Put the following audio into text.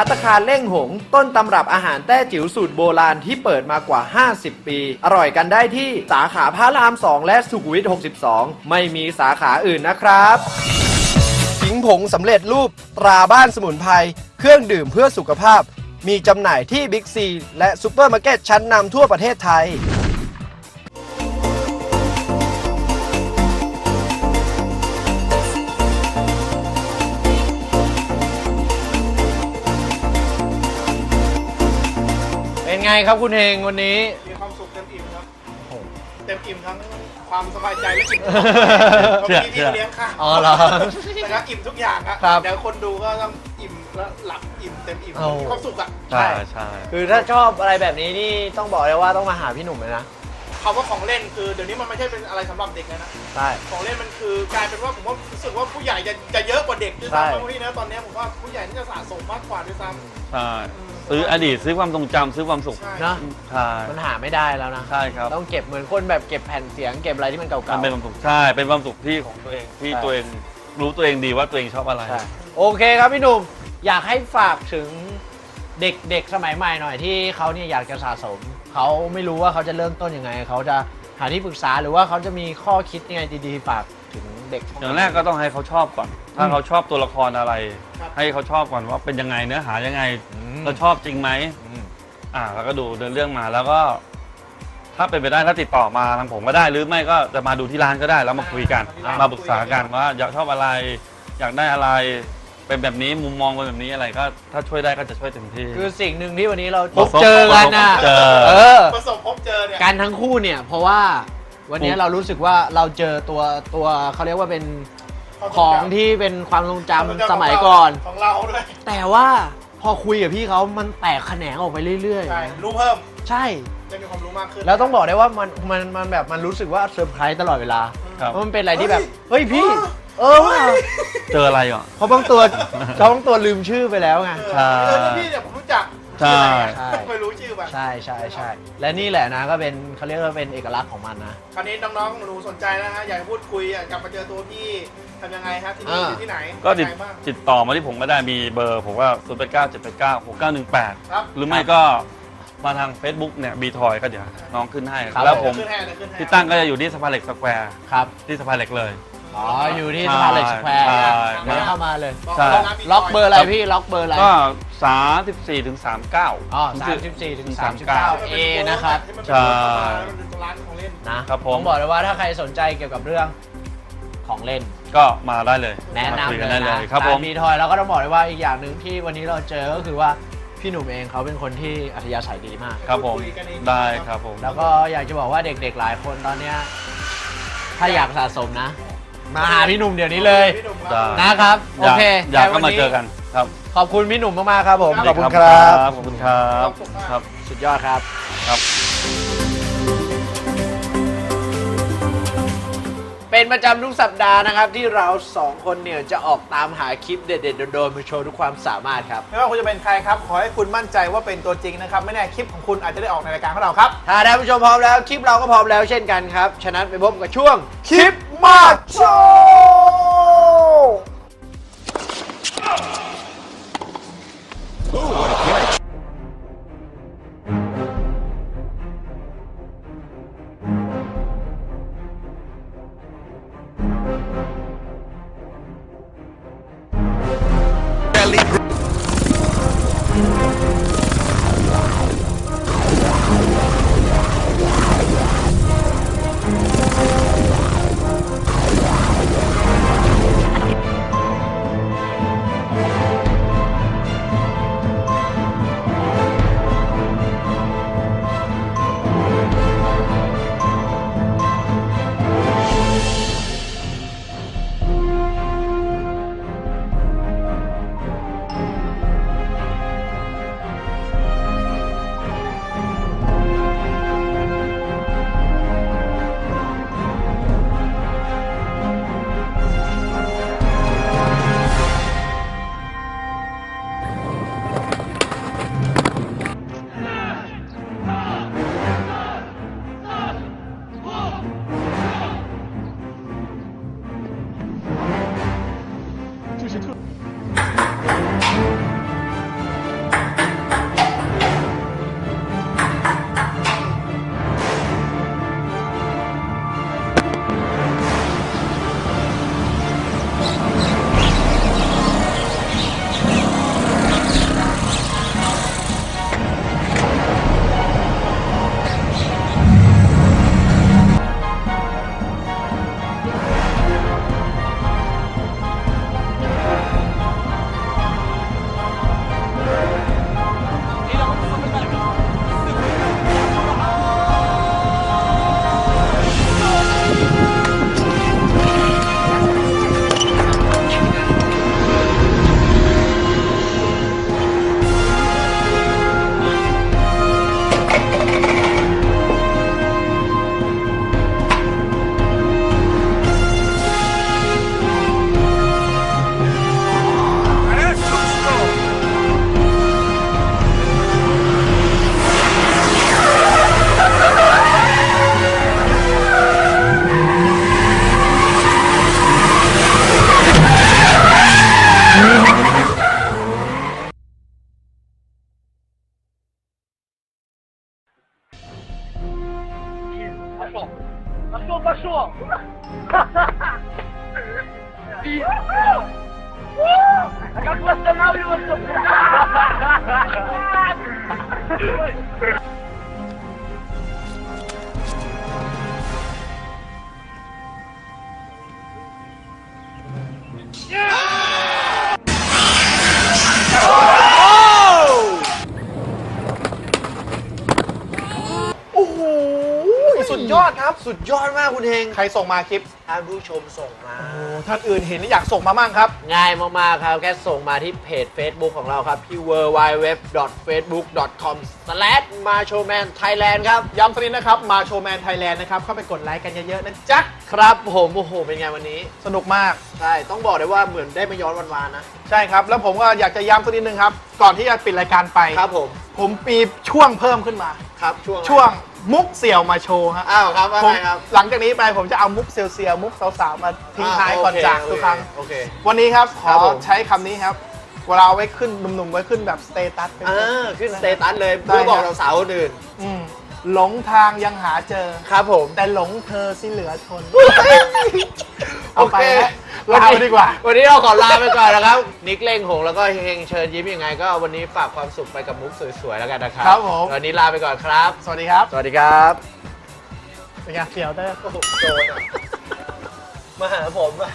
พัตตาคารเล่งหง ต้นตำรับอาหารแต้จิ๋วสูตรโบราณที่เปิดมากว่า 50 ปี อร่อยกันได้ที่สาขาพระราม 2 และสุขุมวิท 62 ไม่มีสาขาอื่นนะครับขิงผงสำเร็จรูปตราบ้านสมุนไพรเครื่องดื่มเพื่อสุขภาพ มีจำหน่ายที่บิ๊กซีและซูเปอร์มาร์เก็ตชั้นนำทั่วประเทศไทย เป็นไงครับคุณเฮงวันนี้ มีความสุขเต็มอิ่มครับ เต็มอิ่มทั้งความสบายใจและอิ่มเชื่อที่พี่เลี้ยงข้าวอ๋อเหรอแต่ก็อิ่มทุกอย่างอะครับ เดี๋ยวคนดูก็ต้องอิ่มและหลับอิ่มเต็มอิ่มเอามีมีความสุขอะใช่ใช่คือถ้าชอบอะไรแบบนี้นี่ต้องบอกเลยว่าต้องมาหาพี่หนุ่มเลยนะคำว่าของเล่นคือเดี๋ยวนี้มันไม่ใช่เป็นอะไรสำหรับเด็กแล้วนะ ใช่ ของเล่นมันคือกลายเป็นว่าผมว่ารู้สึกว่าผู้ใหญ่จะจะเยอะกว่าเด็กด้วยใช่ ซ้ำบางทีนะตอนนี้ผมว่าผู้ใหญ่นี่จะสะสมมากกว่าด้วยซ้ำใช่ อืม ซื้ออดีตซื้อความทรงจำซื้อความสุขใช่เนอะใช่มันหาไม่ได้แล้วนะใช่ครับ ต้องเก็บเหมือนคนแบบเก็บแผ่นเสียงเก็บอะไรที่มันเก่ามันเป็นความสุขใช่เป็นความสุขที่ของตัวเองที่ใช่ ตัวเองรู้ตัวเองดีว่าตัวเองชอบอะไรๆใช่โอเคครับพี่หนุ่มอยากให้ฝากถึงเด็กเด็กสมัยใหม่หน่อยที่เขาเนี่ยอยากจะสะสม เขาไม่รู้ว่าเขาจะเริ่มต้นยังไง เขาจะหาที่ปรึกษาหรือว่าเขาจะมีข้อคิดยังไงดีๆฝาก ถึงเด็กอย่างแรกก็ต้องให้เขาชอบก่อน ถ้าเขาชอบตัวละครอะไรครับให้เขาชอบก่อนว่าเป็นยังไงเนื้อหายังไงอืมเราชอบจริงไหมอืมอ่า แล้วก็ดูเดินเรื่องมาแล้วก็ ถ้าเป็นไปได้ถ้าติดต่อมาทางผมก็ได้ หรือไม่ก็จะมาดูที่ร้านก็ได้แล้วมาคุยกันอ่ามมาปรึกษากันว่า อยากชอบอะไร อยากได้อะไรเป็นแบบนี้มุมมองเป็นแบบนี้อะไรก็ ถ้าช่วยได้ก็จะช่วยเต็มที่ คือสิ่งหนึ่งที่วันนี้เราประสบเจอกันนะเจอเออประสบพบเจอเนี่ยการทั้งคู่เนี่ย เพราะว่า วันนี้เรารู้สึกว่าเราเจอตัวตัวเขาเรียกว่าเป็นของที่เป็นความทรงจำสมัยก่อน ของเราด้วยแต่ว่าพอคุยกับพี่เขามันแตกแขนงออกไปเรื่อย ใช่รู้เพิ่มๆ ใช่จะมีความรู้มากขึ้น แล้วต้องบอกได้ว่ามันมันมันแบบมันรู้สึกว่าเซอร์ไพรส์ตลอดเวลาครับ เพราะมันเป็นอะไรที่แบบ เฮ้ยพี่ เออว่ะเจออะไรอะเขาบางตัวเขาบางตัวลืมชื่อไปแล้วไงเออเออพี่เนี่ยผมรู้จักใช่ ใช่ ไม่รู้ชื่อ ไปใช่ใช่ใช่และนี่แหละนะก็เป็นเขาเรียกว่าเป็นเอกลักษณ์ของมันนะ คราวนี้น้องๆหนูสนใจนะฮะอยากจะพูดคุยอยากกลับมาเจอตัวพี่ทำยังไงฮะที่นี่อ่าอยู่ที่ไหนก็ติดยังไงบ้าง ติดต่อมาที่ผมก็ได้มีเบอร์ ผมว่า0 8 9 7 8 9 6 9 1 8ครับหรือไม่ก็มาทาง Facebook เนี่ยบีทอยก็เดี๋ยวน้องขึ้นให้ ครับ แล้วผมขึ้นให้เลยขึ้นให้ที่ตั้งก็จะอยู่ที่สะพานเหล็กสแควร์ครับ ที่สะพานเหล็กเลย อ๋อ อยู่ที่สะพานเหล็กสแควร์ใช่เดี๋ยวเข้ามาเลยบอกใช่ว่าร้านมีล็อกเบอร์อะไรครับพี่ ล็อกเบอร์อะไร ก็34ถึง39 อ๋อ34ถึง39 A นะครับให้มันใช่เป็นตรงร้านของเล่น นะครับผม ต้องบอกเลยว่าถ้าใครสนใจเกี่ยวกับเรื่องของเล่น ก็มาได้เลยแนะมาคุยนำกัเลได้ยเลนะยครับผม มีทอยแล้วก็ต้องบอกเลยว่าอีกอย่างหนึ่งที่วันนี้เราเจอก็คือว่าพี่หนุ่มเองเขาเป็นคนที่อัธยาศัยดีมาก ครับผม คุยกันเอง ได้ครับผม แล้วก็อยากจะบอกว่าเด็กๆหลายคนตอนเนี้ยถ้าอยากสะสมนะ มาหาพี่หนุ่มเดี๋ยวนี้เลยพี่หนุ่มได้นะครับ โอเคอยากอยากก็แต่วัมาเจอกันครับขอบคุณพี่หนุ่มมากๆครับผมครับขอบคุณครับ ขอบคุณครับครับ สุดยอดครับครับ เป็นประจำทุกสัปดาห์นะครับที่เราสองคนเนี่ยจะออกตามหาคลิปเด็ดๆโดนๆมาโชว์ทุกความสามารถครับ ไม่ว่าคุณจะเป็นใครครับ ขอให้คุณมั่นใจว่าเป็นตัวจริงนะครับ ไม่แน่คลิปของคุณอาจจะได้ออกในรายการของเราครับ ถ้าท่านผู้ชมพร้อมแล้วคลิปเราก็พร้อมแล้วเช่นกันครับ ฉะนั้นไปพบกับช่วงคลิป มา Пошел, пошел! А как восстанавливаться? สุดยอดครับ สุดยอดมากคุณเฮงใครส่งมาคลิปท่านผู้ชมส่งมาโอ้ท่านอื่นเห็นแล้วอยากส่งมามั่งครับ ง่ายมากๆครับ แค่ส่งมาที่เพจ Facebook ของเราครับที่ www.facebook.com/machoman.thailand ครับย้ำสักนิดนะครับมาโชว์แมนไทยแลนด์นะครับ เข้าไปกดไลค์กันเยอะๆนะจ๊ะครับผมโอ้โห เป็นไงวันนี้ สนุกมาก ใช่ ต้องบอกเลยว่าเหมือนได้มาย้อนวันวานนะ ใช่ครับ แล้วผมก็อยากจะย้ำสักนิดนึงครับ ก่อนที่จะปิดรายการไปครับผม ผมมีช่วงเพิ่มขึ้นมา ครับช่วงอะไรช่วง มุกเสี่ยวมาโชว์ฮะอ้าวครับว่าผมไงครับหลังจากนี้ไปผมจะเอามุกเซียวๆมุกสาวๆมาทิ้งท้ายก่อนโเคจากโอทุกเคครั้ง โอเค วันนี้ครับขครัอบผม ใช้คำนี้ครับ เวลาเอาไว้ขึ้นหนุ่มๆไว้ขึ้นแบบสเตตัส อ่าขึ้นสเตตัสเลยได้เพื่อบอกครับ สาวๆคนอื่นอืมหลงทางยังหาเจอ ครับผมแต่หลงเธอสิเหลือทน โอเอาไปเคแล้วลาไปดีกว่า วันนี้เราขอลาไปก่อนนะครับ นิกเล่งหงแล้วก็เฮงเชิญยิ้มยังไง ก็วันนี้ฝากความสุขไปกับมุกสวยๆแล้วกันนะครับครับผม วันนี้ลาไปก่อนครับ สวัสดีครับสวัสดีครับ เป็นไงเสี่ยวเต้โอ้โหโจรอะมาหาผมอะ